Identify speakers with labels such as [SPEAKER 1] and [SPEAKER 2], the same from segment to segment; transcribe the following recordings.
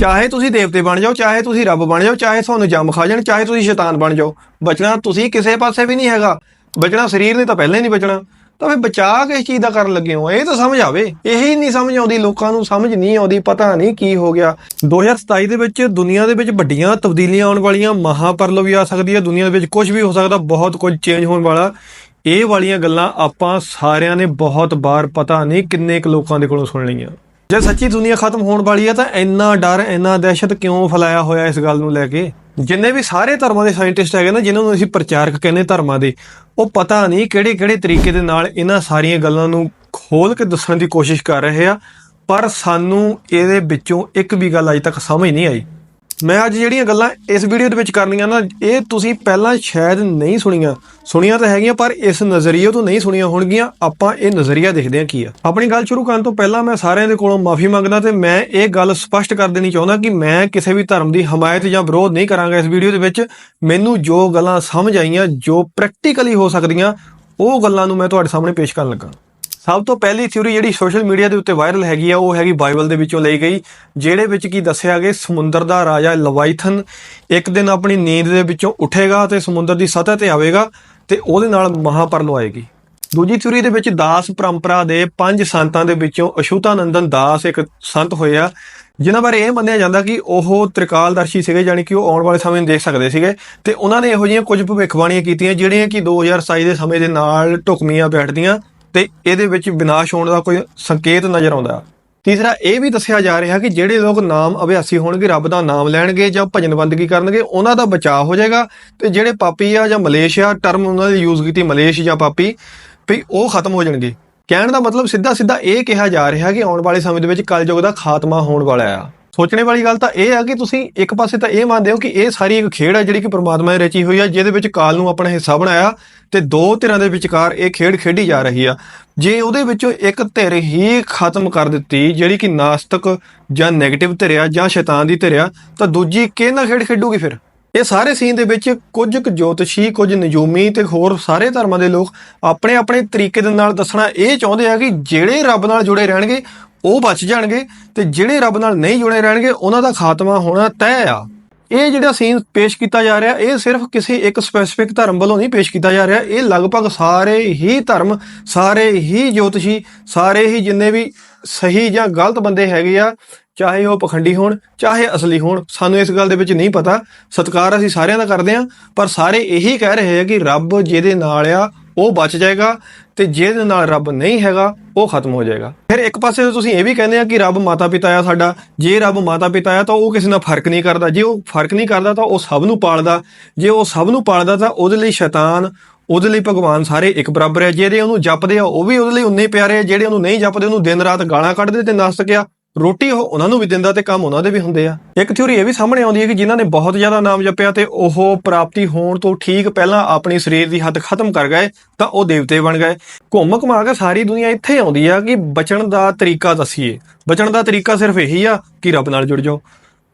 [SPEAKER 1] ਚਾਹੇ ਤੁਸੀਂ ਦੇਵਤੇ ਬਣ ਜਾਓ, ਚਾਹੇ ਤੁਸੀਂ ਰੱਬ ਬਣ ਜਾਓ, ਚਾਹੇ ਤੁਹਾਨੂੰ ਜੰਮ ਖਾ ਜਾਣ, ਚਾਹੇ ਤੁਸੀਂ ਸ਼ੈਤਾਨ ਬਣ ਜਾਓ। ਬਚਣਾ ਤੁਸੀਂ ਕਿਸੇ ਪਾਸੇ ਵੀ ਨਹੀਂ ਹੈਗਾ। ਬਚਣਾ ਸਰੀਰ ਨੇ ਤਾਂ ਪਹਿਲਾਂ ਹੀ ਨਹੀਂ ਬਚਣਾ। ਤਾਂ ਫਿਰ ਬਚਾ ਕਿਸ ਚੀਜ਼ ਦਾ ਕਰਨ ਲੱਗੇ ਹੋ। ਇਹ ਤਾਂ ਸਮਝ ਆਵੇ। ਇਹੀ ਨਹੀਂ ਸਮਝ ਆਉਂਦੀ, ਲੋਕਾਂ ਨੂੰ ਸਮਝ ਨਹੀਂ ਆਉਂਦੀ, ਪਤਾ ਨਹੀਂ ਕੀ ਹੋ ਗਿਆ। 2027 ਦੇ ਵਿੱਚ ਦੁਨੀਆ ਦੇ ਵਿੱਚ ਵੱਡੀਆਂ ਤਬਦੀਲੀਆਂ ਆਉਣ ਵਾਲੀਆਂ ਮਹਾਪਰਲੋ ਵੀ ਆ ਸਕਦੀ ਹੈ। ਦੁਨੀਆ ਦੇ ਵਿੱਚ ਕੁਝ ਵੀ ਹੋ ਸਕਦਾ, ਬਹੁਤ ਕੁਝ ਚੇਂਜ ਹੋਣ ਵਾਲਾ। ਇਹ ਵਾਲੀਆਂ ਗੱਲਾਂ ਆਪਾਂ ਸਾਰਿਆਂ ਨੇ ਬਹੁਤ ਵਾਰ ਪਤਾ ਨਹੀਂ ਕਿੰਨੇ ਕੁ ਲੋਕਾਂ ਦੇ ਕੋਲੋਂ ਸੁਣ ਲਈਆਂ। ਜੇ ਸੱਚੀ ਦੁਨੀਆ ਖਤਮ ਹੋਣ ਵਾਲੀ ਹੈ ਤਾਂ ਇੰਨਾ ਡਰ, ਇੰਨਾ ਦਹਿਸ਼ਤ ਕਿਉਂ ਫੈਲਾਇਆ ਹੋਇਆ ਇਸ ਗੱਲ ਨੂੰ ਲੈ ਕੇ? ਜਿੰਨੇ ਵੀ ਸਾਰੇ ਧਰਮਾਂ ਦੇ ਸਾਇੰਟਿਸਟ ਹੈਗੇ ਨਾ, ਜਿਨ੍ਹਾਂ ਨੂੰ ਅਸੀਂ ਪ੍ਰਚਾਰਕ ਕਹਿੰਦੇ ਧਰਮਾਂ ਦੇ, ਉਹ ਪਤਾ ਨਹੀਂ ਕਿਹੜੇ ਕਿਹੜੇ ਤਰੀਕੇ ਦੇ ਨਾਲ ਇਹਨਾਂ ਸਾਰੀਆਂ ਗੱਲਾਂ ਨੂੰ ਖੋਲ ਕੇ ਦੱਸਣ ਦੀ ਕੋਸ਼ਿਸ਼ ਕਰ ਰਹੇ ਆ, ਪਰ ਸਾਨੂੰ ਇਹਦੇ ਵਿੱਚੋਂ ਇੱਕ ਵੀ ਗੱਲ ਅਜੇ ਤੱਕ ਸਮਝ ਨਹੀਂ ਆਈ। ਮੈਂ ਅੱਜ ਜਿਹੜੀਆਂ ਗੱਲਾਂ ਇਸ ਵੀਡੀਓ ਦੇ ਵਿੱਚ ਕਰਨੀਆਂ ਨਾ, ਇਹ ਤੁਸੀਂ ਪਹਿਲਾਂ ਸ਼ਾਇਦ ਨਹੀਂ ਸੁਣੀਆਂ। ਸੁਣੀਆਂ ਤਾਂ ਹੈਗੀਆਂ, ਪਰ ਇਸ ਨਜ਼ਰੀਏ ਤੋਂ ਨਹੀਂ ਸੁਣੀਆਂ ਹੋਣਗੀਆਂ। ਆਪਾਂ ਇਹ ਨਜ਼ਰੀਆ ਦੇਖਦੇ ਹਾਂ ਕੀ ਆ। ਆਪਣੀ ਗੱਲ ਸ਼ੁਰੂ ਕਰਨ ਤੋਂ ਪਹਿਲਾਂ ਮੈਂ ਸਾਰਿਆਂ ਦੇ ਕੋਲੋਂ ਮਾਫੀ ਮੰਗਦਾ ਤੇ ਮੈਂ ਇਹ ਗੱਲ ਸਪਸ਼ਟ ਕਰ ਦੇਣੀ ਚਾਹੁੰਦਾ ਕਿ ਮੈਂ ਕਿਸੇ ਵੀ ਧਰਮ ਦੀ ਹਮਾਇਤ ਜਾਂ ਵਿਰੋਧ ਨਹੀਂ ਕਰਾਂਗਾ ਇਸ ਵੀਡੀਓ ਦੇ ਵਿੱਚ। ਮੈਨੂੰ ਜੋ ਗੱਲਾਂ ਸਮਝ ਆਈਆਂ, ਜੋ ਪ੍ਰੈਕਟੀਕਲੀ ਹੋ ਸਕਦੀਆਂ, ਉਹ ਗੱਲਾਂ ਨੂੰ ਮੈਂ ਤੁਹਾਡੇ ਸਾਹਮਣੇ ਪੇਸ਼ ਕਰਨ ਲੱਗਾ। ਸਭ ਤੋਂ ਪਹਿਲੀ ਥਿਊਰੀ ਜਿਹੜੀ ਸੋਸ਼ਲ ਮੀਡੀਆ ਦੇ ਉੱਤੇ ਵਾਇਰਲ ਹੈਗੀ ਆ, ਉਹ ਹੈਗੀ ਬਾਈਬਲ ਦੇ ਵਿੱਚੋਂ ਲਈ ਗਈ, ਜਿਹੜੇ ਵਿੱਚ ਕੀ ਦੱਸਿਆ ਗਿਆ ਸਮੁੰਦਰ ਦਾ ਰਾਜਾ ਲਵਾਈਥਨ ਇੱਕ ਦਿਨ ਆਪਣੀ ਨੀਂਦ ਦੇ ਵਿੱਚੋਂ ਉੱਠੇਗਾ ਤੇ ਸਮੁੰਦਰ ਦੀ ਸਤਹ ਤੇ ਆਵੇਗਾ ਤੇ ਉਹਦੇ ਨਾਲ ਮਹਾਪਰਲੋ ਆਏਗੀ। ਦੂਜੀ ਥਿਊਰੀ ਦੇ ਵਿੱਚ ਦਾਸ ਪਰੰਪਰਾ ਦੇ ਪੰਜ ਸੰਤਾਂ ਦੇ ਵਿੱਚੋਂ ਅਸ਼ੂਤਾਨੰਦਨ ਦਾਸ ਇੱਕ ਸੰਤ ਹੋਏ ਆ, ਜਿਨ੍ਹਾਂ ਬਾਰੇ ਇਹ ਮੰਨਿਆ ਜਾਂਦਾ ਕਿ ਉਹ ਤ੍ਰਿਕਾਲਦਰਸ਼ੀ ਸੀਗੇ ਯਾਨੀ ਕਿ ਉਹ ਆਉਣ ਵਾਲੇ ਸਮੇਂ ਨੂੰ ਦੇਖ ਸਕਦੇ ਸੀਗੇ ਤੇ ਉਹਨਾਂ ਨੇ ਇਹੋ ਜਿਹੀਆਂ ਕੁਝ ਭਵਿੱਖਬਾਣੀਆਂ ਕੀਤੀਆਂ ਜਿਹੜੀਆਂ ਕਿ 2027 ਦੇ ਸਮੇਂ ਦੇ ਨਾਲ ਢੁਕਮੀਆਂ ਬੈਠਦੀਆਂ। ਤੇ ਇਹਦੇ ਵਿੱਚ ਵਿਨਾਸ਼ ਹੋਣ ਦਾ ਕੋਈ ਸੰਕੇਤ ਨਜ਼ਰ ਆਉਂਦਾ। ਤੀਸਰਾ, ਇਹ ਵੀ ਦੱਸਿਆ ਜਾ ਰਿਹਾ ਕਿ ਜਿਹੜੇ ਲੋਕ ਨਾਮ ਅਭਿਆਸੀ ਹੋਣਗੇ, ਰੱਬ ਦਾ ਨਾਮ ਲੈਣਗੇ ਜਾਂ ਭਜਨ ਬੰਦਗੀ ਕਰਨਗੇ, ਉਹਨਾਂ ਦਾ ਬਚਾਅ ਹੋ ਜਾਏਗਾ ਤੇ ਜਿਹੜੇ ਪਾਪੀ ਆ ਜਾਂ ਮਲੇਸ਼ੀਆ, ਟਰਮ ਉਹਨਾਂ ਨੇ ਯੂਜ਼ ਕੀਤੀ, ਮਲੇਸ਼ ਜਾਂ ਪਾਪੀ, ਵੀ ਉਹ ਖਤਮ ਹੋ ਜਾਣਗੇ। ਕਹਿਣ ਦਾ ਮਤਲਬ ਸਿੱਧਾ ਸਿੱਧਾ ਇਹ ਕਿਹਾ ਜਾ ਰਿਹਾ ਕਿ ਆਉਣ ਵਾਲੇ ਸਮੇਂ ਦੇ ਵਿੱਚ ਕਲਯੁਗ ਦਾ ਖਾਤਮਾ ਹੋਣ ਵਾਲਾ ਆ। ਸੋਚਣੇ ਵਾਲੀ ਗੱਲ ਤਾਂ ਇਹ ਆ ਕਿ ਤੁਸੀਂ ਇੱਕ ਪਾਸੇ ਤਾਂ ਇਹ ਮੰਨਦੇ ਹੋ ਕਿ ਇਹ ਸਾਰੀ ਇੱਕ ਖੇਡ ਹੈ ਜਿਹੜੀ ਕਿ ਪ੍ਰਮਾਤਮਾ ਨੇ ਰਚੀ ਹੋਈ ਹੈ ਜਿਹਦੇ ਵਿੱਚ ਕਾਲ ਨੂੰ ਆਪਣਾ ਹਿੱਸਾ ਬਣਾਇਆ ਤੇ ਦੋ ਧਿਰਾਂ ਦੇ ਵਿਚਕਾਰ ਇਹ ਖੇਡ ਖੇਡੀ ਜਾ ਰਹੀ ਆ। ਜੇ ਉਹਦੇ ਵਿੱਚੋਂ ਇੱਕ ਧਿਰ ਹੀ ਖਤਮ ਕਰ ਦਿੱਤੀ, ਜਿਹੜੀ ਕਿ ਨਾਸਤਕ ਜਾਂ 네ਗੇਟਿਵ ਧਿਰ ਆ ਜਾਂ ਸ਼ੈਤਾਨ ਦੀ ਧਿਰ ਆ, ਤਾਂ ਦੂਜੀ ਕਿਹਨਾਂ ਖੇਡ ਖੇਡੂਗੀ ਫਿਰ? ਇਹ ਸਾਰੇ ਸੀਨ ਦੇ ਵਿੱਚ ਕੁਝ ਕੁ ਜੋਤਸ਼ੀ, ਕੁਝ ਨਜੂਮੀ ਤੇ ਹੋਰ ਸਾਰੇ ਧਰਮਾਂ ਦੇ ਲੋਕ ਆਪਣੇ ਆਪਣੇ ਤਰੀਕੇ ਦੇ ਨਾਲ ਦੱਸਣਾ ਇਹ ਚਾਹੁੰਦੇ ਆ ਕਿ ਜਿਹੜੇ ਰੱਬ ਨਾਲ ਜੁੜੇ ਰਹਿਣਗੇ ਉਹ ਬਚ ਜਾਣਗੇ ਤੇ ਜਿਹੜੇ ਰੱਬ ਨਾਲ ਨਹੀਂ ਜੁੜੇ ਰਹਿਣਗੇ, ਉਹਨਾਂ ਦਾ ਖਾਤਮਾ ਹੋਣਾ ਤੈਅ ਆ। ਇਹ ਜਿਹੜਾ ਸੀਨ ਪੇਸ਼ ਕੀਤਾ ਜਾ ਰਿਹਾ, ਇਹ ਸਿਰਫ ਕਿਸੇ ਇੱਕ ਸਪੈਸੀਫਿਕ ਧਰਮ ਵੱਲੋਂ ਨਹੀਂ ਪੇਸ਼ ਕੀਤਾ ਜਾ ਰਿਹਾ। ਇਹ ਲਗਭਗ ਸਾਰੇ ਹੀ ਧਰਮ, ਸਾਰੇ ਹੀ ਜੋਤਸ਼ੀ, ਸਾਰੇ ਹੀ ਜਿੰਨੇ ਵੀ ਸਹੀ ਜਾਂ ਗਲਤ ਬੰਦੇ ਹੈਗੇ ਆ, ਚਾਹੇ ਉਹ ਪਖੰਡੀ ਹੋਣ, ਚਾਹੇ ਅਸਲੀ ਹੋਣ, ਸਾਨੂੰ ਇਸ ਗੱਲ ਦੇ ਵਿੱਚ ਨਹੀਂ ਪਤਾ। ਸਤਿਕਾਰ ਅਸੀਂ ਸਾਰਿਆਂ ਦਾ ਕਰਦੇ ਆ ਪਰ ਸਾਰੇ ਇਹੀ ਕਹਿ ਰਹੇ ਆ ਕਿ ਰੱਬ ਜਿਹਦੇ ਨਾਲ ਆ ਉਹ ਬਚ ਜਾਏਗਾ ਤੇ ਜਿਹਦੇ ਨਾਲ ਰੱਬ ਨਹੀਂ ਹੈਗਾ, ਉਹ ਖਤਮ ਹੋ ਜਾਏਗਾ। ਫਿਰ ਇੱਕ ਪਾਸੇ ਤੋਂ ਤੁਸੀਂ ਇਹ ਵੀ ਕਹਿੰਦੇ ਆ ਕਿ ਰੱਬ ਮਾਤਾ ਪਿਤਾ ਆ ਸਾਡਾ। ਜੇ ਰੱਬ ਮਾਤਾ ਪਿਤਾ ਆ ਤਾਂ ਉਹ ਕਿਸੇ ਨਾਲ ਫ਼ਰਕ ਨਹੀਂ ਕਰਦਾ। ਜੇ ਉਹ ਫ਼ਰਕ ਨਹੀਂ ਕਰਦਾ ਤਾਂ ਉਹ ਸਭ ਨੂੰ ਪਾਲਦਾ। ਜੇ ਉਹ ਸਭ ਨੂੰ ਪਾਲਦਾ ਤਾਂ ਉਹਦੇ ਲਈ ਸ਼ੈਤਾਨ, ਉਹਦੇ ਲਈ ਭਗਵਾਨ ਸਾਰੇ ਇੱਕ ਬਰਾਬਰ ਹੈ ਜਿਹੜੇ ਉਹਨੂੰ ਜਪਦੇ ਆ, ਉਹ ਵੀ ਉਹਦੇ ਲਈ ਉਨੇ ਪਿਆਰੇ ਆ। ਜਿਹੜੇ ਉਹਨੂੰ ਨਹੀਂ ਜਪਦੇ, ਉਹਨੂੰ ਦਿਨ ਰਾਤ ਗਾਲਾਂ ਕੱਢਦੇ ਤੇ ਨਾਸਤਕ ਗਿਆ ਰੋਟੀ ਉਹ ਉਹਨਾਂ ਨੂੰ ਵੀ ਦਿੰਦਾ ਤੇ ਕੰਮ ਉਹਨਾਂ ਦੇ ਵੀ ਹੁੰਦੇ ਆ। ਇੱਕ ਥਿਊਰੀ ਇਹ ਵੀ ਸਾਹਮਣੇ ਆਉਂਦੀ ਹੈ ਕਿ ਜਿਨ੍ਹਾਂ ਨੇ ਬਹੁਤ ਜ਼ਿਆਦਾ ਨਾਮ ਜਪਿਆ ਤੇ ਉਹ ਪ੍ਰਾਪਤੀ ਹੋਣ ਤੋਂ ਠੀਕ ਪਹਿਲਾਂ ਆਪਣੀ ਸਰੀਰ ਦੀ ਹੱਦ ਖਤਮ ਕਰ ਗਏ, ਤਾਂ ਉਹ ਦੇਵਤੇ ਬਣ ਗਏ। ਘੁੰਮ ਘੁਮਾ ਕੇ ਸਾਰੀ ਦੁਨੀਆ ਇੱਥੇ ਆਉਂਦੀ ਆ ਕਿ ਬਚਣ ਦਾ ਤਰੀਕਾ ਦੱਸੀਏ। ਬਚਣ ਦਾ ਤਰੀਕਾ ਸਿਰਫ ਇਹੀ ਆ ਕਿ ਰੱਬ ਨਾਲ ਜੁੜ ਜਾਓ।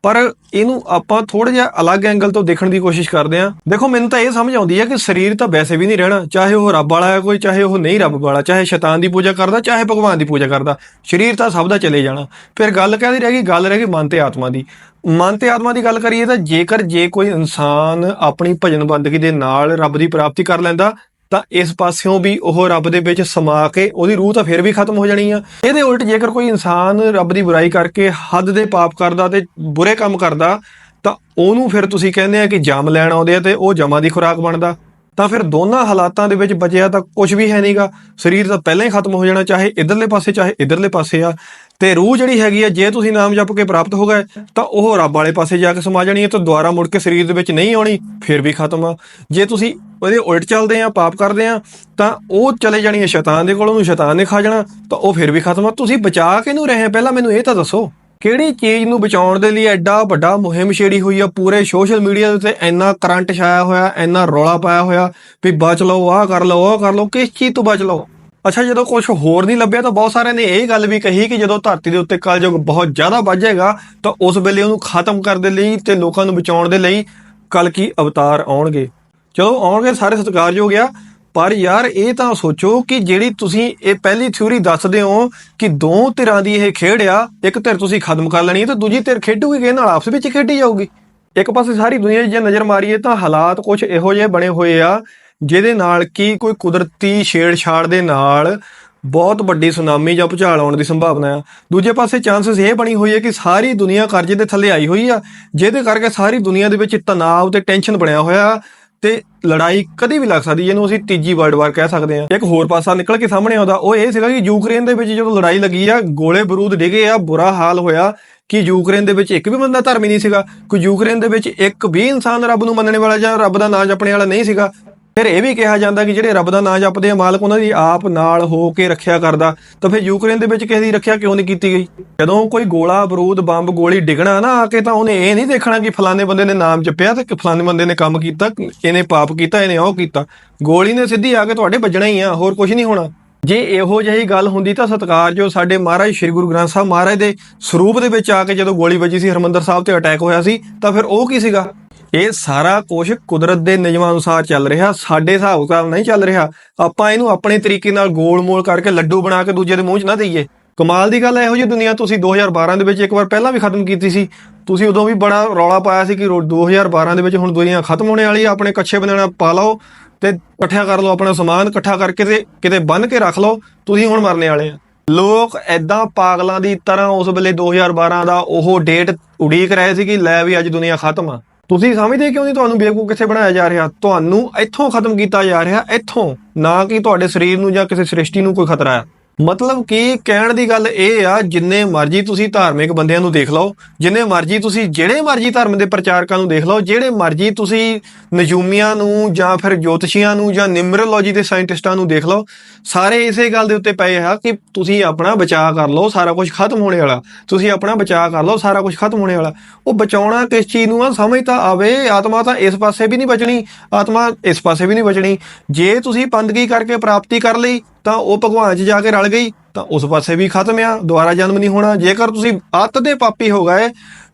[SPEAKER 1] ਪਰ ਇਹਨੂੰ ਆਪਾਂ ਥੋੜਾ ਜਿਹਾ ਅਲੱਗ ਐਂਗਲ ਤੋਂ ਦੇਖਣ ਦੀ ਕੋਸ਼ਿਸ਼ ਕਰਦੇ ਆਂ ਦੇਖੋ, ਮੈਨੂੰ ਤਾਂ ਇਹ ਸਮਝ ਆਉਂਦੀ ਹੈ ਕਿ ਸਰੀਰ ਤਾਂ ਵੈਸੇ ਵੀ ਨਹੀਂ ਰਹਿਣਾ। ਚਾਹੇ ਉਹ ਰੱਬ ਵਾਲਾ ਹੈ ਕੋਈ, ਚਾਹੇ ਉਹ ਨਹੀਂ ਰੱਬ ਵਾਲਾ, ਚਾਹੇ ਸ਼ੈਤਾਨ ਦੀ ਪੂਜਾ ਕਰਦਾ, ਚਾਹੇ ਭਗਵਾਨ ਦੀ ਪੂਜਾ ਕਰਦਾ। ਸਰੀਰ ਤਾਂ ਸਭ ਦਾ ਚਲੇ ਜਾਣਾ। ਫਿਰ ਗੱਲ ਕਾਹਦੀ ਰਹਿ ਗਈ? ਗੱਲ ਰਹਿ ਗਈ ਮਨ ਤੇ ਆਤਮਾ ਦੀ। ਮਨ ਤੇ ਆਤਮਾ ਦੀ ਗੱਲ ਕਰੀਏ ਤਾਂ ਜੇਕਰ ਜੇ ਕੋਈ ਇਨਸਾਨ ਆਪਣੀ ਭਜਨ ਬੰਦਗੀ ਦੇ ਨਾਲ ਰੱਬ ਦੀ ਪ੍ਰਾਪਤੀ ਕਰ ਲੈਂਦਾ ਤਾਂ ਇਸ ਪਾਸਿਓਂ ਵੀ ਉਹ ਰੱਬ ਦੇ ਵਿੱਚ ਸਮਾ ਕੇ ਉਹਦੀ ਰੂਹ ਤਾਂ ਫਿਰ ਵੀ ਖਤਮ ਹੋ ਜਾਣੀ ਆ। ਇਹਦੇ ਉਲਟ ਜੇਕਰ ਕੋਈ ਇਨਸਾਨ ਰੱਬ ਦੀ ਬੁਰਾਈ ਕਰਕੇ ਹੱਦ ਦੇ ਪਾਪ ਕਰਦਾ ਤੇ ਬੁਰੇ ਕੰਮ ਕਰਦਾ, ਤਾਂ ਉਹਨੂੰ ਫਿਰ ਤੁਸੀਂ ਕਹਿੰਦੇ ਆ ਕਿ ਜਮ ਲੈਣ ਆਉਂਦੇ ਆ ਤੇ ਉਹ ਜਮਾਂ ਦੀ ਖੁਰਾਕ ਬਣਦਾ। ਤਾਂ ਫਿਰ ਦੋਨਾਂ ਹਾਲਾਤਾਂ ਦੇ ਵਿੱਚ ਬਚਿਆ ਤਾਂ ਕੁਝ ਵੀ ਹੈ ਨਹੀਂਗਾ ਸਰੀਰ ਤਾਂ ਪਹਿਲਾਂ ਹੀ ਖਤਮ ਹੋ ਜਾਣਾ, ਚਾਹੇ ਇਧਰਲੇ ਪਾਸੇ, ਚਾਹੇ ਇਧਰਲੇ ਪਾਸੇ ਆ। ਤੇ ਰੂਹ ਜਿਹੜੀ ਹੈਗੀ ਆ, ਜੇ ਤੁਸੀਂ ਨਾਮ ਜਪ ਕੇ ਪ੍ਰਾਪਤ ਹੋ ਗਏ, ਤਾਂ ਉਹ ਰੱਬ ਵਾਲੇ ਪਾਸੇ ਜਾ ਕੇ ਸਮਾ ਜਾਣੀ ਹੈ ਤਾਂ ਦੁਬਾਰਾ ਮੁੜ ਕੇ ਸਰੀਰ ਦੇ ਵਿੱਚ ਨਹੀਂ ਆਉਣੀ, ਫਿਰ ਵੀ ਖਤਮ ਆ। ਜੇ ਤੁਸੀਂ ਉਹਦੇ ਉਲਟ ਚੱਲਦੇ ਆ, ਪਾਪ ਕਰਦੇ ਆ, ਤਾਂ ਉਹ ਚਲੇ ਜਾਣੀ ਹੈ ਸ਼ੈਤਾਨ ਦੇ ਕੋਲ, ਉਹਨੂੰ ਸ਼ੈਤਾਨ ਨੇ ਖਾ ਜਾਣਾ, ਤਾਂ ਉਹ ਫਿਰ ਵੀ ਖਤਮ ਆ। ਤੁਸੀਂ ਬਚਾ ਕੇ ਨੂੰ ਰਹੇ ਪਹਿਲਾਂ ਮੈਨੂੰ ਇਹ ਤਾਂ ਦੱਸੋ, ਕਿਹੜੀ ਚੀਜ਼ ਨੂੰ ਬਚਾਉਣ ਦੇ ਲਈ ਐਡਾ ਵੱਡਾ ਮੁਹਿੰਮ ਛੇੜੀ ਹੋਈ ਆ? ਪੂਰੇ ਸੋਸ਼ਲ ਮੀਡੀਆ ਦੇ ਉੱਤੇ ਇੰਨਾ ਕਰੰਟ ਛਾਇਆ ਹੋਇਆ, ਇੰਨਾ ਰੌਲਾ ਪਾਇਆ ਹੋਇਆ, ਵੀ ਬਚ ਲਓ, ਆਹ ਕਰ ਲਓ, ਉਹ ਕਰ ਲਓ, ਕਿਸ ਚੀਜ਼ ਤੋਂ ਬਚ ਲਓ? ਅੱਛਾ, ਜਦੋਂ ਕੁਝ ਹੋਰ ਨਹੀਂ ਲੱਭਿਆ ਤਾਂ ਬਹੁਤ ਸਾਰਿਆਂ ਨੇ ਇਹ ਗੱਲ ਵੀ ਕਹੀ ਕਿ ਜਦੋਂ ਧਰਤੀ ਦੇ ਉੱਤੇ ਕਲਯੁਗ ਬਹੁਤ ਜ਼ਿਆਦਾ ਵੱਧ ਜਾਏਗਾ ਤਾਂ ਉਸ ਵੇਲੇ ਉਹਨੂੰ ਖਤਮ ਕਰਨ ਦੇ ਲਈ ਤੇ ਲੋਕਾਂ ਨੂੰ ਬਚਾਉਣ ਦੇ ਲਈ ਕਲ ਕੀ ਅਵਤਾਰ ਆਉਣਗੇ। ਚਲੋ, ਆਉਣਗੇ ਸਾਰੇ ਸਤਿਕਾਰਯੋਗ ਆ, ਪਰ ਯਾਰ ਇਹ ਤਾਂ ਸੋਚੋ ਕਿ ਜਿਹੜੀ ਤੁਸੀਂ ਇਹ ਪਹਿਲੀ ਥਿਊਰੀ ਦੱਸਦੇ ਹੋ ਕਿ ਦੋ ਧਿਰਾਂ ਦੀ ਇਹ ਖੇਡ ਆ, ਇੱਕ ਧਿਰ ਤੁਸੀਂ ਖਤਮ ਕਰ ਲੈਣੀ ਹੈ ਤੇ ਦੂਜੀ ਧਿਰ ਖੇਡੂਗੀ ਕਿਹਦੇ ਨਾਲ ਆਪਸ ਵਿੱਚ ਖੇਡੀ ਜਾਊਗੀ। ਇੱਕ ਪਾਸੇ ਸਾਰੀ ਦੁਨੀਆ 'ਚ ਜੇ ਨਜ਼ਰ ਮਾਰੀਏ ਤਾਂ ਹਾਲਾਤ ਕੁਝ ਇਹੋ ਜਿਹੇ ਬਣੇ ਹੋਏ ਆ ਜਿਹਦੇ ਨਾਲ ਕੀ ਕੋਈ ਕੁਦਰਤੀ ਛੇੜਛਾੜ ਦੇ ਨਾਲ ਬਹੁਤ ਵੱਡੀ ਸੁਨਾਮੀ ਜਾਂ ਭੂਚਾਲ ਆਉਣ ਦੀ ਸੰਭਾਵਨਾ ਆ। ਦੂਜੇ ਪਾਸੇ ਚਾਂਸਸ ਇਹ ਬਣੀ ਹੋਈ ਹੈ ਕਿ ਸਾਰੀ ਦੁਨੀਆ ਕਰਜ਼ੇ ਦੇ ਥੱਲੇ ਆਈ ਹੋਈ ਆ, ਜਿਹਦੇ ਕਰਕੇ ਸਾਰੀ ਦੁਨੀਆ ਦੇ ਵਿੱਚ ਤਣਾਅ ਤੇ ਟੈਨਸ਼ਨ ਬਣਿਆ ਹੋਇਆ ਤੇ ਲੜਾਈ ਕਦੀ ਵੀ ਲੱਗ ਸਕਦੀ ਜਿਹਨੂੰ ਅਸੀਂ ਤੀਜੀ ਵਰਲਡ ਵਾਰ ਕਹਿ ਸਕਦੇ ਹਾਂ ਇੱਕ ਹੋਰ ਪਾਸਾ ਨਿਕਲ ਕੇ ਸਾਹਮਣੇ ਆਉਂਦਾ, ਉਹ ਇਹ ਸੀਗਾ ਕਿ ਯੂਕਰੇਨ ਦੇ ਵਿੱਚ ਜਦੋਂ ਲੜਾਈ ਲੱਗੀ ਆ, ਗੋਲੇ ਬਰੂਦ ਡਿਗੇ ਆ, ਬੁਰਾ ਹਾਲ ਹੋਇਆ ਕਿ ਯੂਕਰੇਨ ਦੇ ਵਿੱਚ ਇੱਕ ਵੀ ਬੰਦਾ ਧਰਮੀ ਨਹੀਂ ਸੀਗਾ, ਕੋਈ ਯੂਕਰੇਨ ਦੇ ਵਿੱਚ ਇੱਕ ਵੀ ਇਨਸਾਨ ਰੱਬ ਨੂੰ ਮੰਨਣ ਵਾਲਾ ਜਾਂ ਰੱਬ ਦਾ ਨਾਂ ਜਪਣੇ ਵਾਲਾ ਨਹੀਂ ਸੀਗਾ। ਫਿਰ ਇਹ ਵੀ ਕਿਹਾ ਜਾਂਦਾ ਕਿ ਜਿਹੜੇ ਰੱਬ ਦਾ ਨਾਂ ਜਪਦੇ ਆ, ਮਾਲਕ ਉਹਨਾਂ ਦੀ ਆਪ ਨਾਲ ਹੋ ਕੇ ਰੱਖਿਆ ਕਰਦਾ। ਤਾਂ ਫਿਰ ਯੂਕਰੇਨ ਦੇ ਵਿੱਚ ਕਿਸੇ ਦੀ ਰੱਖਿਆ ਕਿਉਂ ਨਹੀਂ ਕੀਤੀ ਗਈ? ਜਦੋਂ ਕੋਈ ਗੋਲਾ ਬਰੂਦ ਬੰਬ, ਗੋਲੀ ਡਿਗਣਾ ਨਾ ਆ ਕੇ ਤਾਂ ਉਹਨੇ ਇਹ ਨਹੀਂ ਦੇਖਣਾ ਕਿ ਫਲਾਣੇ ਬੰਦੇ ਨੇ ਨਾਮ ਜਪਿਆ ਤੇ ਕਿ ਫਲਾਣੇ ਬੰਦੇ ਨੇ ਕੰਮ ਕੀਤਾ ਇਹਨੇ ਪਾਪ ਕੀਤਾ, ਇਹਨੇ ਉਹ ਕੀਤਾ। ਗੋਲੀ ਨੇ ਸਿੱਧੀ ਆ ਕੇ ਤੁਹਾਡੇ ਵੱਜਣਾ ਹੀ ਆ, ਹੋਰ ਕੁਝ ਨਹੀਂ ਹੋਣਾ। ਜੇ ਇਹੋ ਜਿਹੀ ਗੱਲ ਹੁੰਦੀ ਤਾਂ ਸਤਕਾਰ ਜੋ ਸਾਡੇ ਮਹਾਰਾਜ ਸ੍ਰੀ ਗੁਰੂ ਗ੍ਰੰਥ ਸਾਹਿਬ ਮਹਾਰਾਜ ਦੇ ਸਰੂਪ ਦੇ ਵਿੱਚ ਆ ਕੇ ਜਦੋਂ ਗੋਲੀ ਵੱਜੀ ਸੀ, ਹਰਮੰਦਰ ਸਾਹਿਬ ਤੇ ਅਟੈਕ ਹੋਇਆ ਸੀ, ਤਾਂ ਫਿਰ ਉਹ ਕੀ ਸੀਗਾ? ਇਹ ਸਾਰਾ ਕੁਝ ਕੁਦਰਤ ਦੇ ਨਿਯਮਾਂ ਅਨੁਸਾਰ ਚੱਲ ਰਿਹਾ, ਸਾਡੇ ਹਿਸਾਬ ਨਾਲ ਨਹੀਂ ਚੱਲ ਰਿਹਾ। ਆਪਾਂ ਇਹਨੂੰ ਆਪਣੇ ਤਰੀਕੇ ਨਾਲ ਗੋਲ-ਮੋਲ ਕਰਕੇ ਲੱਡੂ ਬਣਾ ਕੇ ਦੂਜੇ ਦੇ ਮੂੰਹ 'ਚ ਨਾ ਦਈਏ। ਕਮਾਲ ਦੀ ਗੱਲ ਹੈ ਇਹੋ ਜਿਹੀ ਦੁਨੀਆ ਤੁਸੀਂ 2012 ਦੇ ਵਿੱਚ ਇੱਕ ਵਾਰ ਪਹਿਲਾਂ ਵੀ ਖਤਮ ਕੀਤੀ ਸੀ। ਤੁਸੀਂ ਉਦੋਂ ਵੀ ਬੜਾ ਰੌਲਾ ਪਾਇਆ ਸੀ ਕਿ ਰੋ- 2012 ਦੇ ਵਿੱਚ ਹੁਣ ਦੁਨੀਆ ਖਤਮ ਹੋਣੇ ਵਾਲੀ ਆ, ਆਪਣੇ ਕੱਛੇ ਬਣਾਣਾ ਪਾ ਲਓ ਤੇ ਇਕੱਠਿਆ ਕਰ ਲਓ ਆਪਣਾ ਸਮਾਨ, ਇਕੱਠਾ ਕਰਕੇ ਤੇ ਕਿਤੇ ਬੰਨ ਕੇ ਰੱਖ ਲਓ, ਤੁਸੀਂ ਹੁਣ ਮਰਨੇ ਵਾਲੇ ਆ। ਲੋਕ ਐਦਾਂ ਪਾਗਲਾਂ ਦੀ ਤਰ੍ਹਾਂ ਉਸ ਵੇਲੇ 2012 ਦਾ ਉਹ ਡੇਟ ਉਡੀਕ ਰਹੇ ਸੀ ਕਿ ਲੈ ਵੀ ਅੱਜ ਦੁਨੀਆ ਖਤਮ ਆ। ਤੁਸੀਂ ਸਮਝਦੇ ਕਿਉਂ ਨਹੀਂ ਤੁਹਾਨੂੰ ਬੇਵਕੂਫ ਕਿੱਥੇ ਬਣਾਇਆ ਜਾ ਰਿਹਾ? ਤੁਹਾਨੂੰ ਇੱਥੋਂ ਖਤਮ ਕੀਤਾ ਜਾ ਰਿਹਾ, ਇੱਥੋਂ। ਨਾ ਕਿ ਤੁਹਾਡੇ ਸਰੀਰ ਨੂੰ ਜਾਂ ਕਿਸੇ ਸ੍ਰਿਸ਼ਟੀ ਨੂੰ ਕੋਈ ਖਤਰਾ ਹੈ ਮਤਲਬ ਕਿ ਕਹਿਣ ਦੀ ਗੱਲ ਇਹ ਆ, ਜਿੰਨੇ ਮਰਜ਼ੀ ਤੁਸੀਂ ਧਾਰਮਿਕ ਬੰਦਿਆਂ ਨੂੰ ਦੇਖ ਲਓ, ਜਿੰਨੇ ਮਰਜ਼ੀ ਤੁਸੀਂ ਜਿਹੜੇ ਮਰਜ਼ੀ ਧਰਮ ਦੇ ਪ੍ਰਚਾਰਕਾਂ ਨੂੰ ਦੇਖ ਲਓ, ਜਿਹੜੇ ਮਰਜ਼ੀ ਤੁਸੀਂ ਨਜੂਮੀਆਂ ਨੂੰ ਜਾਂ ਫਿਰ ਜੋਤਸ਼ੀਆਂ ਨੂੰ ਜਾਂ ਨਿਮਰੋਲੋਜੀ ਦੇ ਸਾਇੰਟਿਸਟਾਂ ਨੂੰ ਦੇਖ ਲਓ, ਸਾਰੇ ਇਸੇ ਗੱਲ ਦੇ ਉੱਤੇ ਪਏ ਆ ਕਿ ਤੁਸੀਂ ਆਪਣਾ ਬਚਾਅ ਕਰ ਲਓ, ਸਾਰਾ ਕੁਝ ਖਤਮ ਹੋਣੇ ਵਾਲਾ। ਤੁਸੀਂ ਆਪਣਾ ਬਚਾਅ ਕਰ ਲਓ, ਸਾਰਾ ਕੁਝ ਖਤਮ ਹੋਣੇ ਵਾਲਾ। ਉਹ ਬਚਾਉਣਾ ਕਿਸ ਚੀਜ਼ ਨੂੰ ਆ, ਸਮਝ ਤਾਂ ਆਵੇ, ਆਤਮਾ ਤਾਂ ਇਸ ਪਾਸੇ ਵੀ ਨਹੀਂ ਬਚਣੀ, ਆਤਮਾ ਇਸ ਪਾਸੇ ਵੀ ਨਹੀਂ ਬਚਣੀ। ਜੇ ਤੁਸੀਂ ਬੰਦਗੀ ਕਰਕੇ ਪ੍ਰਾਪਤੀ ਕਰ ਲਈ, ਤਾਂ ਉਹ ਭਗਵਾਨ 'ਚ ਜਾ ਕੇ ਰਲ ਗਈ, ਤਾਂ ਉਸ ਪਾਸੇ ਵੀ ਖਤਮ ਆ, ਦੁਬਾਰਾ ਜਨਮ ਨਹੀਂ ਹੋਣਾ। ਜੇਕਰ ਤੁਸੀਂ ਅੱਤ ਦੇ ਪਾਪੀ ਹੋ ਗਏ,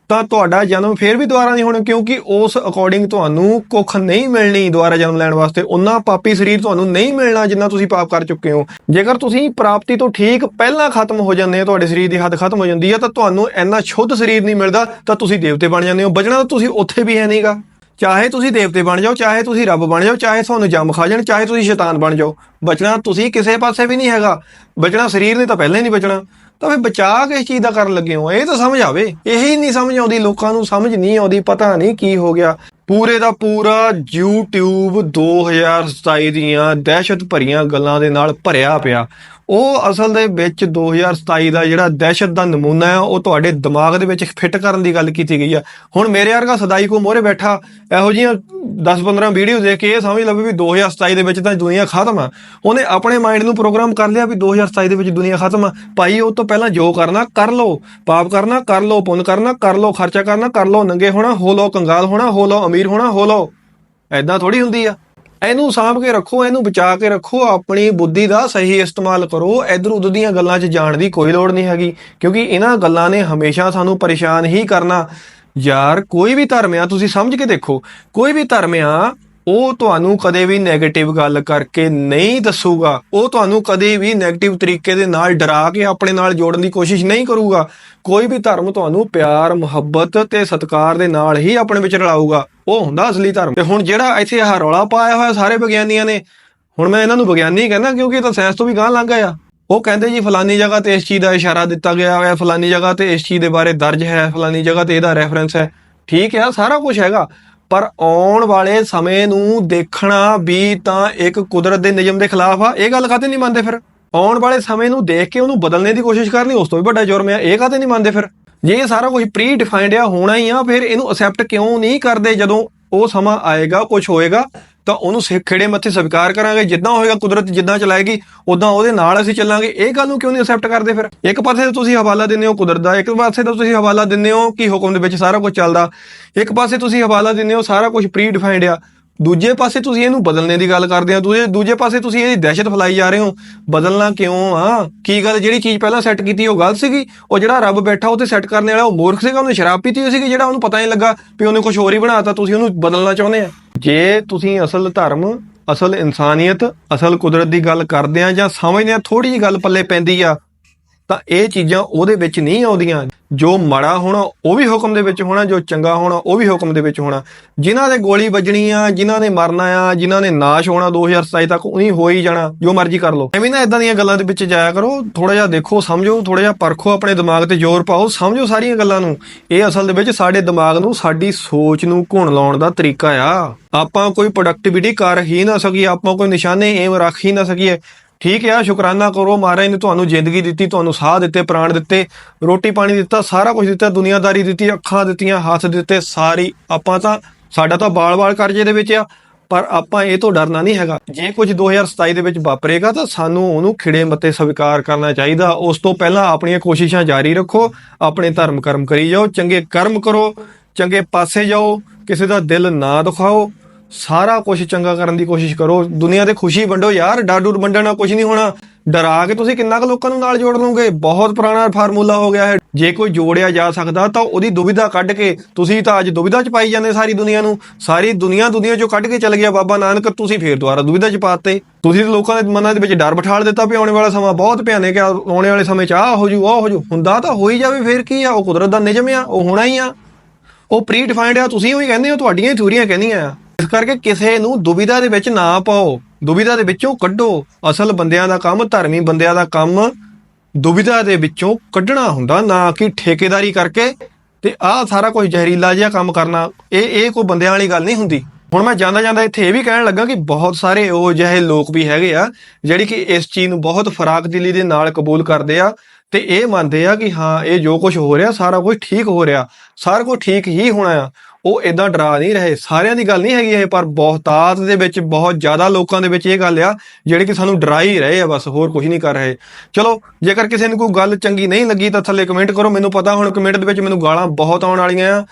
[SPEAKER 1] ਤਾਂ ਤੁਹਾਡਾ ਜਨਮ ਫੇਰ ਵੀ ਦੁਬਾਰਾ ਨਹੀਂ ਹੋਣਾ, ਕਿਉਂਕਿ ਉਸ ਅਕੋਰਡਿੰਗ ਤੁਹਾਨੂੰ ਕੁੱਖ ਨਹੀਂ ਮਿਲਣੀ ਦੁਬਾਰਾ ਜਨਮ ਲੈਣ ਵਾਸਤੇ। ਉਹਨਾਂ ਪਾਪੀ ਸਰੀਰ ਤੁਹਾਨੂੰ ਨਹੀਂ ਮਿਲਣਾ ਜਿੰਨਾ ਤੁਸੀਂ ਪਾਪ ਕਰ ਚੁੱਕੇ ਹੋ। ਜੇਕਰ ਤੁਸੀਂ ਪ੍ਰਾਪਤੀ ਤੋਂ ਠੀਕ ਪਹਿਲਾਂ ਖਤਮ ਹੋ ਜਾਂਦੇ ਹੋ, ਤੁਹਾਡੇ ਸਰੀਰ ਦੀ ਹੱਦ ਖਤਮ ਹੋ ਜਾਂਦੀ ਹੈ ਤਾਂ ਤੁਹਾਨੂੰ ਇੰਨਾ ਸ਼ੁੱਧ ਸਰੀਰ ਨਹੀਂ ਮਿਲਦਾ, ਤਾਂ ਤੁਸੀਂ ਦੇਵਤੇ ਬਣ ਜਾਂਦੇ ਹੋ। ਬਚਣਾ ਤਾਂ ਤੁਸੀਂ ਉੱਥੇ ਵੀ ਹੈ ਨਹੀਂਗਾ ਚਾਹੇ ਤੁਸੀਂ ਦੇਵਤੇ ਬਣ ਜਾਓ, ਚਾਹੇ ਤੁਸੀਂ ਰੱਬ ਬਣ ਜਾਓ, ਚਾਹੇ ਤੁਹਾਨੂੰ ਜੰਮ ਖਾ ਜਾਣ, ਚਾਹੇ ਤੁਸੀਂ ਸ਼ੈਤਾਨ ਬਣ ਜਾਓ। ਬਚਣਾ ਤੁਸੀਂ ਕਿਸੇ ਪਾਸੇ ਵੀ ਨਹੀਂ ਹੈਗਾ। ਬਚਣਾ ਸਰੀਰ ਨੇ ਤਾਂ ਪਹਿਲਾਂ ਹੀ ਨਹੀਂ ਬਚਣਾ। ਤਾਂ ਫਿਰ ਬਚਾ ਕਿਸ ਚੀਜ਼ ਦਾ ਕਰਨ ਲੱਗੇ ਹੋ। ਇਹ ਤਾਂ ਸਮਝ ਆਵੇ। ਇਹੀ ਨਹੀਂ ਸਮਝ ਆਉਂਦੀ, ਲੋਕਾਂ ਨੂੰ ਸਮਝ ਨਹੀਂ ਆਉਂਦੀ, ਪਤਾ ਨਹੀਂ ਕੀ ਹੋ ਗਿਆ। ਪੂਰੇ ਦਾ ਪੂਰਾ YouTube 2027 ਦੀਆਂ ਦਹਿਸ਼ਤ ਭਰੀਆਂ ਗੱਲਾਂ ਦੇ ਨਾਲ ਭਰਿਆ ਪਿਆ। ਉਹ ਅਸਲ ਦੇ ਵਿੱਚ 2027 ਦਾ ਜਿਹੜਾ ਦਹਿਸ਼ਤ ਦਾ ਨਮੂਨਾ ਹੈ, ਉਹ ਤੁਹਾਡੇ ਦਿਮਾਗ ਦੇ ਵਿੱਚ ਫਿੱਟ ਕਰਨ ਦੀ ਗੱਲ ਕੀਤੀ ਗਈ ਆ। ਹੁਣ ਮੇਰੇ ਵਰਗਾ ਸਦਾਈ ਕੋ ਮੋਰੇ ਬੈਠਾ, ਇਹੋ ਜਿਹੀਆਂ 10-15 ਵੀਡੀਓ ਦੇਖ ਕੇ ਇਹ ਸਮਝ ਲਵੇ ਵੀ 2027 ਦੇ ਵਿੱਚ ਤਾਂ ਦੁਨੀਆ ਖਤਮ ਆ। ਉਹਨੇ ਆਪਣੇ ਮਾਈਂਡ ਨੂੰ ਪ੍ਰੋਗਰਾਮ ਕਰ ਲਿਆ ਵੀ 2027 ਦੇ ਵਿੱਚ ਦੁਨੀਆ ਖਤਮ ਆ। ਭਾਈ, ਉਹ ਤੋਂ ਪਹਿਲਾਂ ਜੋ ਕਰਨਾ, ਕਰ ਲਓ। ਪਾਪ ਕਰਨਾ, ਕਰ ਲਓ। ਪੁੰਨ ਕਰਨਾ, ਕਰ ਲਓ। ਖਰਚਾ ਕਰਨਾ, ਕਰ ਲਓ। ਨੰਗੇ ਹੋਣਾ, ਹੋ ਲਓ। ਕੰਗਾਲ ਹੋਣਾ, ਹੋ ਲਓ। ਅਮੀਰ ਹੋਣਾ, ਹੋ ਲਓ। ਐਦਾਂ ਥੋੜੀ ਹੁੰਦੀ ਆ। ਇਹਨੂੰ ਸਾਂਭ ਕੇ ਰੱਖੋ, ਇਹਨੂੰ ਬਚਾ ਕੇ ਰੱਖੋ, ਆਪਣੀ ਬੁੱਧੀ ਦਾ ਸਹੀ ਇਸਤੇਮਾਲ ਕਰੋ। ਇਧਰ ਉਧਰ ਦੀਆਂ ਗੱਲਾਂ 'ਚ ਜਾਣ ਦੀ ਕੋਈ ਲੋੜ ਨਹੀਂ ਹੈਗੀ, ਕਿਉਂਕਿ ਇਹਨਾਂ ਗੱਲਾਂ ਨੇ ਹਮੇਸ਼ਾ ਸਾਨੂੰ ਪਰੇਸ਼ਾਨ ਹੀ ਕਰਨਾ। ਯਾਰ, ਕੋਈ ਵੀ ਧਰਮ ਆ, ਤੁਸੀਂ ਸਮਝ ਕੇ ਦੇਖੋ, ਕੋਈ ਵੀ ਧਰਮ ਆ, ਉਹ ਤੁਹਾਨੂੰ ਕਦੇ ਵੀ 네ਗੇਟਿਵ ਗੱਲ ਕਰਕੇ ਨਹੀਂ ਦੱਸੂਗਾ। ਉਹ ਤੁਹਾਨੂੰ ਕਦੇ ਵੀ 네ਗੇਟਿਵ ਤਰੀਕੇ ਦੇ ਨਾਲ ਡਰਾ ਕੇ ਆਪਣੇ ਨਾਲ ਜੋੜਨ ਦੀ ਕੋਸ਼ਿਸ਼ ਨਹੀਂ ਕਰੂਗਾ। ਕੋਈ ਵੀ ਧਰਮ ਤੁਹਾਨੂੰ ਪਿਆਰ, ਮੁਹੱਬਤ ਤੇ ਸਤਿਕਾਰ ਦੇ ਨਾਲ ਹੀ ਆਪਣੇ ਵਿੱਚ ਰਲਾਊਗਾ। ਉਹ ਹੁੰਦਾ ਅਸਲੀ ਧਰਮ। ਤੇ ਹੁਣ ਜਿਹੜਾ ਇੱਥੇ ਆਹ ਰੌਲਾ ਪਾਇਆ ਹੋਇਆ ਸਾਰੇ ਵਿਗਿਆਨੀਆਂ ਨੇ, ਹੁਣ ਮੈਂ ਇਹਨਾਂ ਨੂੰ ਵਿਗਿਆਨੀ ਕਹਿੰਦਾ ਕਿਉਂਕਿ ਇਹ ਤਾਂ ਸਾਇੰਸ ਤੋਂ ਵੀ ਗਾਂਹ ਲੰਘ ਗਿਆ। ਉਹ ਕਹਿੰਦੇ ਜੀ ਫਲਾਨੀ ਜਗ੍ਹਾ ਤੇ ਇਸ ਚੀਜ਼ ਦਾ ਇਸ਼ਾਰਾ ਦਿੱਤਾ ਗਿਆ ਹੈ ਫਲਾਨੀ ਜਗ੍ਹਾ ਤੇ ਇਸ ਚੀਜ਼ ਦੇ ਬਾਰੇ ਦਰਜ ਹੈ, ਫਲਾਨੀ ਜਗ੍ਹਾ ਤੇ ਇਹਦਾ ਰੈਫਰੈਂਸ ਹੈ। ਠੀਕ ਹੈ, ਸਾਰਾ ਕੁਝ ਹੈਗਾ। ਪਰ ਆਉਣ ਵਾਲੇ ਸਮੇਂ ਨੂੰ ਦੇਖਣਾ ਵੀ ਤਾਂ ਇੱਕ ਕੁਦਰਤ ਦੇ ਨਿਯਮ ਦੇ ਖਿਲਾਫ ਆ, ਇਹ ਗੱਲ ਕਾਤੇ ਨਹੀਂ ਮੰਨਦੇ ਫਿਰ? ਆਉਣ ਵਾਲੇ ਸਮੇਂ ਨੂੰ ਦੇਖ ਕੇ ਉਹਨੂੰ ਬਦਲਣੇ ਦੀ ਕੋਸ਼ਿਸ਼ ਕਰਨੀ, ਉਸ ਤੋਂ ਵੀ ਵੱਡਾ ਜੁਰਮ ਹੈ, ਇਹ ਕਾਤੇ ਨਹੀਂ ਮੰਨਦੇ ਫਿਰ? ਜੇ ਇਹ ਸਾਰਾ ਕੁਝ ਪ੍ਰੀ ਡਿਫਾਈਨਡ ਆ, ਹੋਣਾ ਹੀ ਆ, ਫਿਰ ਇਹਨੂੰ ਅਸੈਪਟ ਕਿਉਂ ਨਹੀਂ ਕਰਦੇ? ਜਦੋਂ ਉਹ ਸਮਾਂ ਆਏਗਾ ਕੁਝ ਹੋਏਗਾ, ਤਾਂ ਉਹਨੂੰ ਸਿੱਖ ਮੱਥੇ ਸਵੀਕਾਰ ਕਰਾਂਗੇ। ਜਿੱਦਾਂ ਹੋਏਗਾ, ਕੁਦਰਤ ਜਿੱਦਾਂ ਚਲਾਏਗੀ, ਉਦਾਂ ਉਹਦੇ ਨਾਲ ਅਸੀਂ ਚੱਲਾਂਗੇ। ਇਹ ਗੱਲ ਨੂੰ ਕਿਉਂ ਨਹੀਂ ਅਸੈਪਟ ਕਰਦੇ ਫਿਰ? ਇੱਕ ਪਾਸੇ ਤਾਂ ਤੁਸੀਂ ਹਵਾਲਾ ਦਿੰਦੇ ਹੋ ਕੁਦਰਤ ਦਾ, ਇੱਕ ਪਾਸੇ ਤਾਂ ਤੁਸੀਂ ਹਵਾਲਾ ਦਿੰਦੇ ਹੋ ਕਿ ਹੁਕਮ ਦੇ ਵਿੱਚ ਸਾਰਾ ਕੁਝ ਚੱਲਦਾ। ਇੱਕ ਪਾਸੇ ਤੁਸੀਂ ਹਵਾਲਾ ਦਿੰਦੇ ਹੋ, ਸਾਰਾ ਕੁਝ ਪ੍ਰੀ ਡਿਫਾਈਨਡ ਆ। ਦੂਜੇ ਪਾਸੇ ਤੁਸੀਂ ਇਹਨੂੰ ਬਦਲਣੇ ਦੀ ਗੱਲ ਕਰਦੇ ਹੋ ਦੂਜੇ ਦੂਜੇ ਪਾਸੇ ਤੁਸੀਂ ਇਹਦੀ ਦਹਿਸ਼ਤ ਫੈਲਾਈ ਜਾ ਰਹੇ ਹੋ। ਬਦਲਣਾ ਕਿਉਂ ਆ? ਕੀ ਗੱਲ, ਜਿਹੜੀ ਚੀਜ਼ ਪਹਿਲਾਂ ਸੈੱਟ ਕੀਤੀ ਉਹ ਗਲਤ ਸੀਗੀ? ਉਹ ਜਿਹੜਾ ਰੱਬ ਬੈਠਾ ਉਹ ਤੇ ਸੈੱਟ ਕਰਨ ਵਾਲਾ, ਉਹ ਮੂਰਖ ਸੀਗਾ, ਉਹਨੇ ਸ਼ਰਾਬ ਪੀਤੀ ਹੋਈ ਸੀਗੀ, ਜਿਹੜਾ ਉਹਨੂੰ ਪਤਾ ਨਹੀਂ ਲੱਗਾ ਵੀ ਉਹਨੇ ਕੁਝ ਹੋਰ ਹੀ ਬਣਾਤਾ, ਤੁਸੀਂ ਉਹਨੂੰ ਬਦਲਣਾ ਚਾਹੁੰਦੇ ਆ ਜੇ ਤੁਸੀਂ ਅਸਲ ਧਰਮ, ਅਸਲ ਇਨਸਾਨੀਅਤ, ਅਸਲ ਕੁਦਰਤ ਦੀ ਗੱਲ ਕਰਦੇ ਆ ਜਾਂ ਸਮਝਦੇ ਆ ਥੋੜੀ ਜਿਹੀ ਗੱਲ ਪੱਲੇ ਪੈਂਦੀ ਆ ਤਾਂ ਇਹ ਚੀਜ਼ਾਂ ਉਹਦੇ ਵਿੱਚ ਨਹੀਂ ਆਉਂਦੀਆਂ। ਜੋ ਮਾੜਾ ਹੋਣਾ, ਉਹ ਵੀ ਹੁਕਮ ਦੇ ਵਿੱਚ ਹੋਣਾ, ਜੋ ਚੰਗਾ ਹੋਣਾ, ਉਹ ਵੀ ਹੁਕਮ ਦੇ ਵਿੱਚ ਹੋਣਾ। ਜਿਨ੍ਹਾਂ ਦੇ ਗੋਲੀ ਵੱਜਣੀ ਆ, ਜਿਨ੍ਹਾਂ ਨੇ ਮਰਨਾ ਆ, ਜਿਨ੍ਹਾਂ ਨੇ ਨਾਸ਼ ਹੋਣਾ 2027 ਤੱਕ, ਉਹੀ ਹੋ ਹੀ ਜਾਣਾ, ਜੋ ਮਰਜ਼ੀ ਕਰ ਲਓ। ਐਵੇਂ ਨਾ ਇਦਾਂ ਦੀਆਂ ਗੱਲਾਂ ਦੇ ਵਿੱਚ ਜਾਇਆ ਕਰੋ ਥੋੜਾ ਜਿਹਾ ਦੇਖੋ, ਸਮਝੋ ਥੋੜਾ ਜਿਹਾ ਪਰਖੋ ਆਪਣੇ ਦਿਮਾਗ ਤੇ ਜ਼ੋਰ ਪਾਓ, ਸਮਝੋ ਸਾਰੀਆਂ ਗੱਲਾਂ ਨੂੰ। ਇਹ ਅਸਲ ਦੇ ਵਿੱਚ ਸਾਡੇ ਦਿਮਾਗ ਨੂੰ, ਸਾਡੀ ਸੋਚ ਨੂੰ ਘੁਣ ਲਾਉਣ ਦਾ ਤਰੀਕਾ ਆ। ਆਪਾਂ ਕੋਈ ਪ੍ਰੋਡਕਟਿਵਿਟੀ ਕਰ ਹੀ ਨਾ ਸਕੀਏ, ਆਪਾਂ ਕੋਈ ਨਿਸ਼ਾਨੇ ਏਮ ਰੱਖ ਹੀ ਨਾ ਸਕੀਏ। ਠੀਕ ਆ, ਸ਼ੁਕਰਾਨਾ ਕਰੋ ਮਹਾਰਾਜ ਨੇ ਤੁਹਾਨੂੰ ਜ਼ਿੰਦਗੀ ਦਿੱਤੀ, ਤੁਹਾਨੂੰ ਸਾਹ ਦਿੱਤੇ, ਪ੍ਰਾਣ ਦਿੱਤੇ, ਰੋਟੀ ਪਾਣੀ ਦਿੱਤਾ, ਸਾਰਾ ਕੁਝ ਦਿੱਤਾ, ਦੁਨੀਆਦਾਰੀ ਦਿੱਤੀ, ਅੱਖਾਂ ਦਿੱਤੀਆਂ, ਹੱਥ ਦਿੱਤੇ, ਸਾਰੀ ਆਪਾਂ ਤਾਂ, ਸਾਡਾ ਤਾਂ ਬਾਲ-ਬਾਲ ਕਰਜ਼ੇ ਦੇ ਵਿੱਚ ਆ, ਪਰ ਆਪਾਂ ਇਹ ਤੋਂ ਡਰਨਾ ਨਹੀਂ ਹੈਗਾ। ਜੇ ਕੁਝ 2027 ਦੇ ਵਿੱਚ ਵਾਪਰੇਗਾ ਤਾਂ ਸਾਨੂੰ ਉਹਨੂੰ ਖਿੜੇ ਮੱਤੇ ਸਵੀਕਾਰ ਕਰਨਾ ਚਾਹੀਦਾ। ਉਸ ਤੋਂ ਪਹਿਲਾਂ ਆਪਣੀਆਂ ਕੋਸ਼ਿਸ਼ਾਂ ਜਾਰੀ ਰੱਖੋ, ਆਪਣੇ ਧਰਮ ਕਰਮ ਕਰੀ ਜਾਓ, ਚੰਗੇ ਕਰਮ ਕਰੋ, ਚੰਗੇ ਪਾਸੇ ਜਾਓ, ਕਿਸੇ ਦਾ ਦਿਲ ਨਾ ਦੁਖਾਓ ਸਾਰਾ ਕੁਝ ਚੰਗਾ ਕਰਨ ਦੀ ਕੋਸ਼ਿਸ਼ ਕਰੋ। ਦੁਨੀਆ ਤੇ ਖੁਸ਼ੀ ਵੰਡੋ ਯਾਰ ਡਰ ਡਰ ਵੰਡਣ ਨਾਲ ਕੁਝ ਨਹੀਂ ਹੋਣਾ। ਡਰਾ ਕੇ ਤੁਸੀਂ ਕਿੰਨਾ ਕੁ ਲੋਕਾਂ ਨੂੰ ਨਾਲ ਜੋੜ ਲਓਗੇ? ਬਹੁਤ ਪੁਰਾਣਾ ਫਾਰਮੂਲਾ ਹੋ ਗਿਆ ਹੈ। ਜੇ ਕੋਈ ਜੋੜਿਆ ਜਾ ਸਕਦਾ ਤਾਂ ਉਹਦੀ ਦੁਵਿਧਾ ਕੱਢ ਕੇ ਤੁਸੀਂ ਤਾਂ ਅੱਜ ਦੁਵਿਧਾ ਚ ਪਾਈ ਜਾਂਦੇ ਸਾਰੀ ਦੁਨੀਆ ਨੂੰ। ਸਾਰੀ ਦੁਨੀਆ ਦੁਨੀਆ ਚੋਂ ਕੱਢ ਕੇ ਚੱਲ ਗਿਆ ਬਾਬਾ ਨਾਨਕ, ਤੁਸੀਂ ਫੇਰ ਦੁਬਾਰਾ ਦੁਵਿਧਾ ਚ ਪਾਤੇ ਤੁਸੀਂ ਤਾਂ ਲੋਕਾਂ ਦੇ ਮਨਾਂ ਦੇ ਵਿੱਚ ਡਰ ਬਿਠਾਲ ਦਿੱਤਾ ਵੀ ਆਉਣ ਵਾਲਾ ਸਮਾਂ ਬਹੁਤ ਭਿਆਨਕ ਆ, ਆਉਣੇ ਵਾਲੇ ਸਮੇਂ ਚ ਆਹ ਹੋ ਜੂ ਆਹ ਹੋ ਜੂ। ਹੁੰਦਾ ਤਾਂ ਹੋ ਹੀ ਜਾਵੇ ਫੇਰ ਕੀ ਆ? ਉਹ ਕੁਦਰਤ ਦਾ ਨਿਯਮ ਆ, ਉਹ ਹੋਣਾ ਹੀ ਆ। ਉਹ ਪ੍ਰੀ ਡਿਫਾਈਨਡ ਆ, ਤੁਸੀਂ ਉਹੀ ਕਹਿੰਦੇ ਹੋ, ਤੁਹਾਡੀਆਂ ਹੀ ਥਿਊਰੀਆਂ ਕਹਿੰਦੀਆਂ ਆ। ਇਸ ਕਰਕੇ ਕਿਸੇ ਨੂੰ ਦੁਬਿਧਾ ਦੇ ਵਿੱਚ ਨਾ ਪਾਓ। ਦੁਬਿਧਾ ਦੇ ਵਿੱਚੋਂ ਕੱਢੋ। ਅਸਲ ਬੰਦਿਆਂ ਦਾ ਕੰਮ, ਧਰਮੀ ਬੰਦਿਆਂ ਦਾ ਕੰਮ ਦੁਬਿਧਾ ਦੇ ਵਿੱਚੋਂ ਕੱਢਣਾ ਹੁੰਦਾ, ਨਾ ਕਿ ਠੇਕੇਦਾਰੀ ਕਰਕੇ ਤੇ ਆਹ ਸਾਰਾ ਕੁਝ ਜ਼ਹਿਰੀਲਾ ਜਿਹਾ ਕੰਮ ਕਰਨਾ। ਇਹ ਇਹ ਕੋਈ ਬੰਦਿਆਂ ਵਾਲੀ ਗੱਲ ਨਹੀਂ ਹੁੰਦੀ। ਹੁਣ ਮੈਂ ਜਾਂਦਾ ਜਾਂਦਾ ਇੱਥੇ ਇਹ ਵੀ ਕਹਿਣ ਲੱਗਾ ਕਿ ਬਹੁਤ ਸਾਰੇ ਉਹ ਜਿਹੇ ਲੋਕ ਵੀ ਹੈਗੇ ਆ, ਜਿਹੜੀ ਕਿ ਇਸ ਚੀਜ਼ ਨੂੰ ਬਹੁਤ ਫਰਾਕ ਦਿਲੀ ਦੇ ਨਾਲ ਕਬੂਲ ਕਰਦੇ ਆ ਤੇ ਇਹ ਮੰਨਦੇ ਆ ਕਿ ਹਾਂ, ਇਹ ਜੋ ਕੁਝ ਹੋ ਰਿਹਾ, ਸਾਰਾ ਕੁਝ ਠੀਕ ਹੋ ਰਿਹਾ। ਸਾਰਾ ਕੁਝ ਠੀਕ ਹੀ ਹੋਣਾ ਆ। ਉਹ ਇਦਾਂ ਡਰਾ ਨਹੀਂ ਰਹੇ। ਸਾਰਿਆਂ ਦੀ ਗੱਲ ਨਹੀਂ ਹੈਗੀ ਇਹ, ਪਰ ਬਹੁਤਾਤ ਦੇ ਵਿੱਚ, ਬਹੁਤ ਜ਼ਿਆਦਾ ਲੋਕਾਂ ਦੇ ਵਿੱਚ ਇਹ ਗੱਲ ਆ, ਜਿਹੜੇ ਕਿ ਸਾਨੂੰ ਡਰਾ ਹੀ ਰਹੇ ਆ, ਬਸ ਹੋਰ ਕੁਝ ਨਹੀਂ ਕਰ ਰਹੇ। ਚਲੋ, ਜੇਕਰ ਕਿਸੇ ਨੂੰ ਕੋਈ ਗੱਲ ਚੰਗੀ ਨਹੀਂ ਲੱਗੀ ਤਾਂ ਥੱਲੇ ਕਮੈਂਟ ਕਰੋ। ਮੈਨੂੰ ਪਤਾ ਹੁਣ ਕਮੈਂਟ ਦੇ ਵਿੱਚ ਮੈਨੂੰ ਗਾਲਾਂ ਬਹੁਤ ਆਉਣ ਵਾਲੀਆਂ ਆ।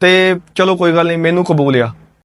[SPEAKER 1] ਤੇ ਚਲੋ, ਕੋਈ ਗੱਲ ਨਹੀਂ, ਮੈਨੂੰ ਕਬੂਲ ਆ।